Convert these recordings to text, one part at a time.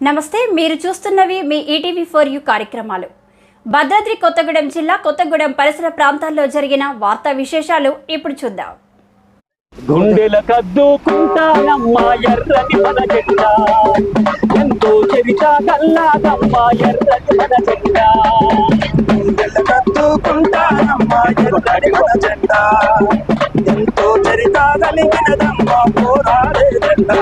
నమస్తే మీరు చూస్తున్నవి మీ ఈటీవీ ఫోర్ యూ కార్యక్రమాలు. భద్రాద్రి కొత్తగూడెం జిల్లా కొత్తగూడెం పరిసర ప్రాంతాల్లో జరిగిన వార్తా విశేషాలు ఇప్పుడు చూద్దాం. గుండెల కద్దుకుంటానమ్మా ఎర్రని మన జెండా ఎంతో చరిత గల్లాదమ్మా ఎర్రని మన జెండా గుండెల కత్తుకుంటానమ్మా ఎర్రడి మన జెండా ఎంతో చరిత కలిగినదమ్మా పోరాడే జెండా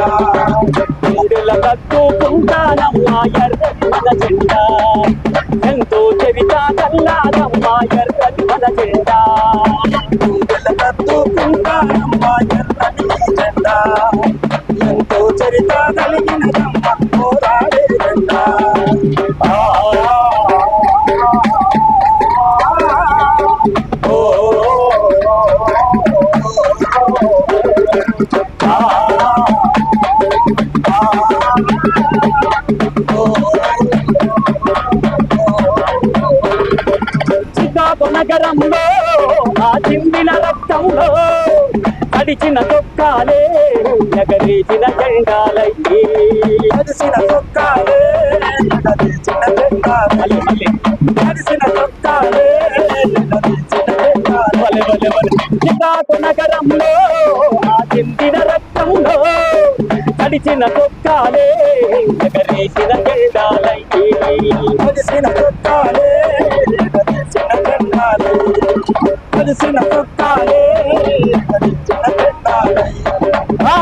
గుండెల కద్దుకుంటానమ్మా ఎర్రని మన జెండా ఎంతో చరిత కల్లాదమ్మా ఎర్రని మన జెండా గుండెల కత్తుకుంటానమ్మా ఎర్రడి జెండా ఎంతో చరిత కలిగినదమ్మా పోరాడే నగరంలో ఆ చిందిన రక్తంలో తడిచిన తొక్కాలే నడిచిన జెండాలే కలిసిన తొక్కాలే నడిచిన జెండాలే చికాగో నగరంలో ఆ చిందిన రక్తంలో తడిచిన తొక్కాలే ఎగరేసిన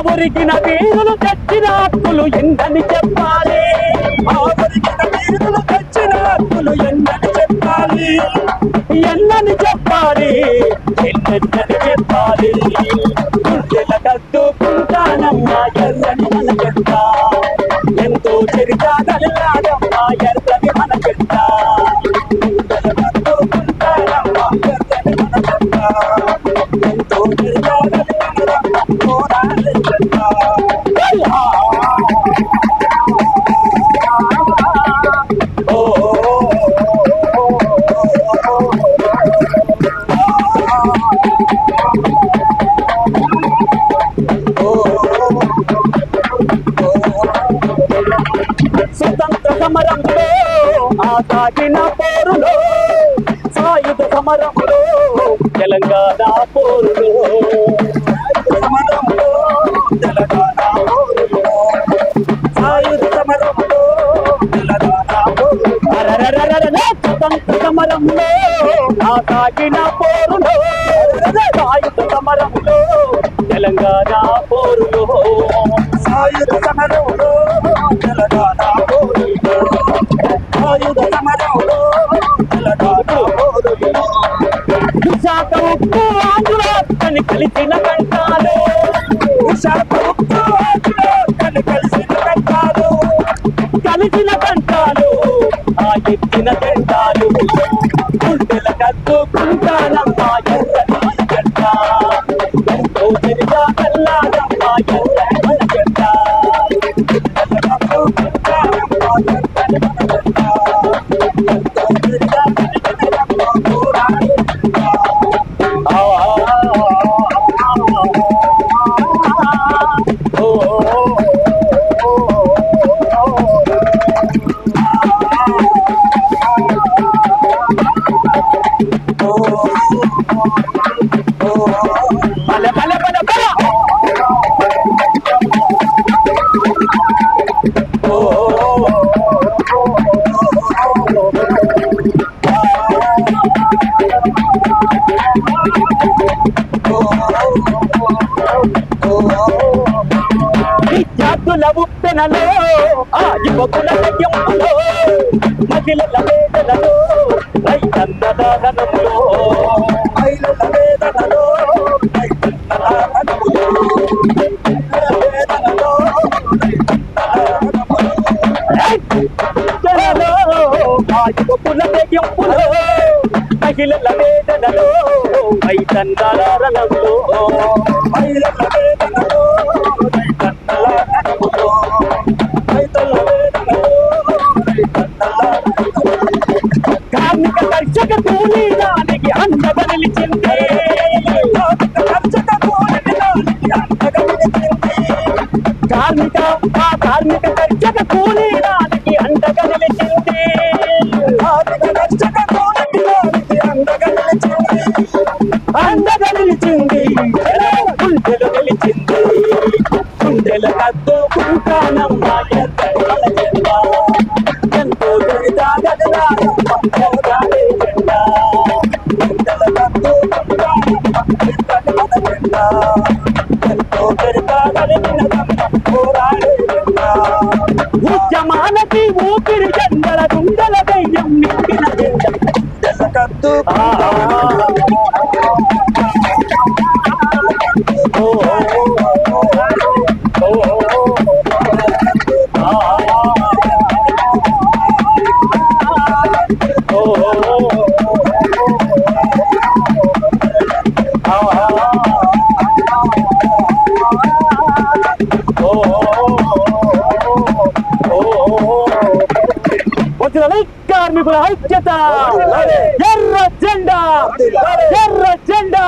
ఆ వీరులు తెచ్చిన హక్కులు ఎందని చెప్పాలి? ఆవరికిన వీరులు తెచ్చిన హక్కులు ఎందని చెప్పాలి? ఎన్నని చెప్పాలి? ఎన్నెన్నని చెప్పాలి? గుండెల కద్దుకుంటానమ్మా ఎర్రని మన చెట్ట ఎంతో చరిత స్వాతంత్ర సమరంలో ఆ సాగిన పోరులో సాయుధ సమరంలో తెలంగాణ పోరులో. సమరంలో తెలంగాణ పోరులో సాయుధ సమరంలో తెలంగాణ స్వతంత్ర సమరంలో పోరులో సాయుధ సమరంలో తెలంగాణ పోరులో సాయుధ సమరంలో విశాఖ ఉప్పు ఆంధ్రులని కలిసిన కంటాలు విశాఖ ఉక్కు ఆకులో కలి కలిసిన కంటాలు కలిసిన కంటాలు ఆ జెండాలు గుండెల ఉప్పెనలో ఆ యువకుల సత్యంలో మహిళల వేదనలో రైతన్న దాహనంలో ఐలల వేదనలో రైతన్నల వేదనలో యువకుల మహిళల వేదనలో కార్మిక ఆ కార్మిక కర్షక కూలీ అండగా నిలిచింది ఆర్థిక అండగా నిలిచింది అండగా నిలిచింది. గుండెలు నిలిచింది ఉద్యమాలకి ఊపిరి జెండల గుండెల దయ్యం నింపిన జెండా నాయకుల ఐక్యత. ఎర్ర జెండా. ఎర్ర జెండా.